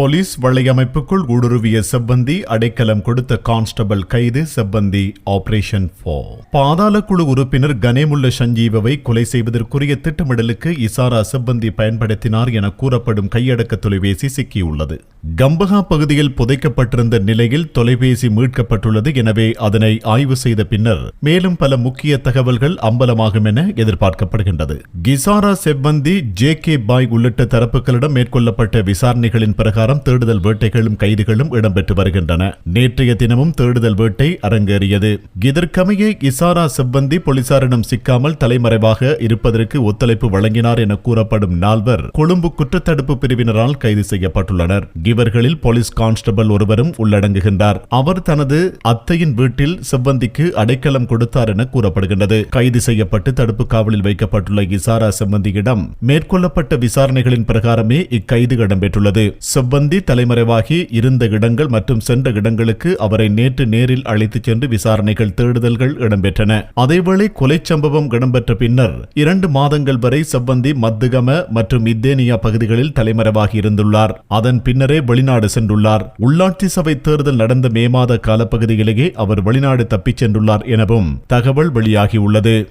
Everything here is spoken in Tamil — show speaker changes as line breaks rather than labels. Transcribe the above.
போலீஸ் வலையமைப்புக்குள் ஊடுருவிய செவ்வந்தி அடைக்கலம் கொடுத்த கான்ஸ்டபிள் கைது செவ்வந்தி ஆபரேஷன் போ பாதாள குழு உறுப்பினர் கனேமுள்ள சஞ்சீவவை கொலை செய்வதற்குரிய திட்டமிடலுக்கு இசாரா செவ்வந்தி பயன்படுத்தினார் என கூறப்படும் கையடக்க தொலைபேசி சிக்கியுள்ளது. கம்பகா பகுதியில் புதைக்கப்பட்டிருந்த நிலையில் தொலைபேசி மீட்கப்பட்டுள்ளது எனவே அதனை ஆய்வு செய்த பின்னர் மேலும் பல முக்கிய தகவல்கள் அம்பலமாகும் என எதிர்பார்க்கப்படுகின்றது. கிசாரா செவ்வந்தி ஜே கே பாய் உள்ளிட்ட தரப்புகளிடம் மேற்கொள்ளப்பட்ட விசாரணைகளின் பிரகாரம் தேடுதல் வேட்டைகளும் கைதுகளும் இடம்பெற்று வருகின்றன. நேற்றைய தினமும் தேடுதல் வேட்டை அரங்கேறியது. இதற்கமைய இசாரா செவ்வந்தி போலீசாரிடம் சிக்காமல் தலைமறைவாக இருப்பதற்கு ஒத்துழைப்பு வழங்கினார் என கூறப்படும் நால்வர் கொழும்பு குற்றத்தடுப்பு பிரிவினரால் கைது செய்யப்பட்டுள்ளனர். இவர்களில் போலீஸ் கான்ஸ்டபிள் ஒருவரும் உள்ளடங்குகின்றார். அவர் தனது அத்தையின் வீட்டில் செவ்வந்திக்கு அடைக்கலம் கொடுத்தார் என கூறப்படுகின்றது. கைது செய்யப்பட்டு தடுப்பு காவலில் வைக்கப்பட்டுள்ள இசாரா செவ்வந்தியிடம் மேற்கொள்ளப்பட்ட விசாரணைகளின் பிரகாரமே இக்கைது இடம்பெற்றுள்ளது. செவ்வந்தி தலைமறைவாகி இருந்த இடங்கள் மற்றும் சென்ற இடங்களுக்கு அவரை நேற்று நேரில் அழைத்துச் சென்று விசாரணைகள் தேடுதல்கள் இடம்பெற்றன. அதேவேளை கொலை சம்பவம் இடம்பெற்ற பின்னர் இரண்டு மாதங்கள் வரை செவ்வந்தி மத்துகம மற்றும் இத்தேனியா பகுதிகளில் தலைமறைவாகி இருந்துள்ளார். அதன் பின்னரே வெளிநாடு சென்றுள்ளார். உள்ளாட்சி சபை தேர்தல் நடந்த மே மாத காலப்பகுதியிலேயே அவர் வெளிநாடு தப்பிச் சென்றுள்ளார் எனவும் தகவல் வெளியாகியுள்ளது.